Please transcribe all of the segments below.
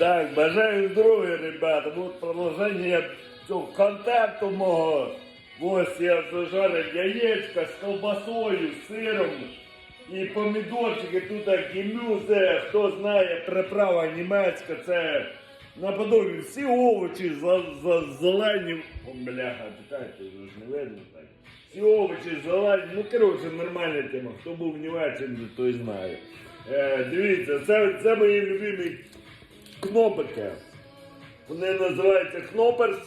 Так, бажаю здоров'я, ребята. Вот продовження цього контенту мого. Ось я зажарив яєчка з колбасою, з сиром і помідорчики. Тут гемюзе, хто знає, приправа німецька, це наподобі всі овочі за, за, зелені. О, бляха, питайте, вже не видно так. Всі овочі зелені. Ну, коротше, нормальна тема. Хто був в Німеччині, той знає. Е, дивіться, це, це мої любимі кнопики. Вони називаються кноперс.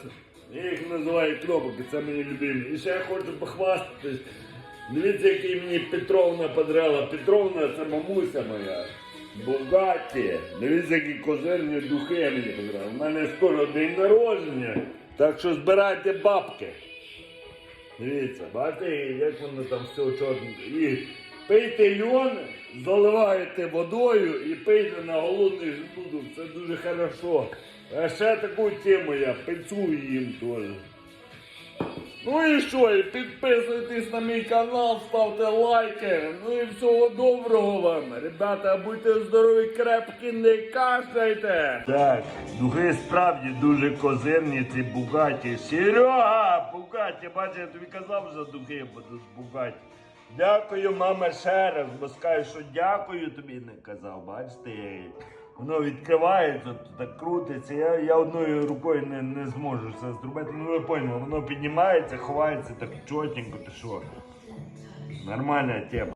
Я їх називаю кнопики, це мої любимі. І ще я хочу похвастатись. Дивіться, який мені Петровна подрала. Петровна це мамуся моя. Бугаті. Дивіться, які козирні духи мені подрали. У мене скоро день народження. Так що збирайте бабки. Дивіться, бачите, як воно там все чорненьке. І пийте льон, заливаєте водою і пийте на голодний желудок. Це дуже хорошо. А ще таку тему я пицую їм теж. Ну і що, і підписуйтесь на мій канал, ставте лайки. Ну і всього доброго вам. Ребята, будьте здорові, крепкі, не кашляйте. Так, духи справді дуже козирні, ці бугаті. Серега, бугаті, бачиш, я тобі казав за духи будуть бугаті. Дякую, мама, ще раз, бо скажу, що дякую тобі не казав, бачите, воно відкривається, так крутиться. Я, я одною рукою не, не зможу це зробити. Ну ви поняли, воно піднімається, ховається так чотенько, ти що. Нормальна тема.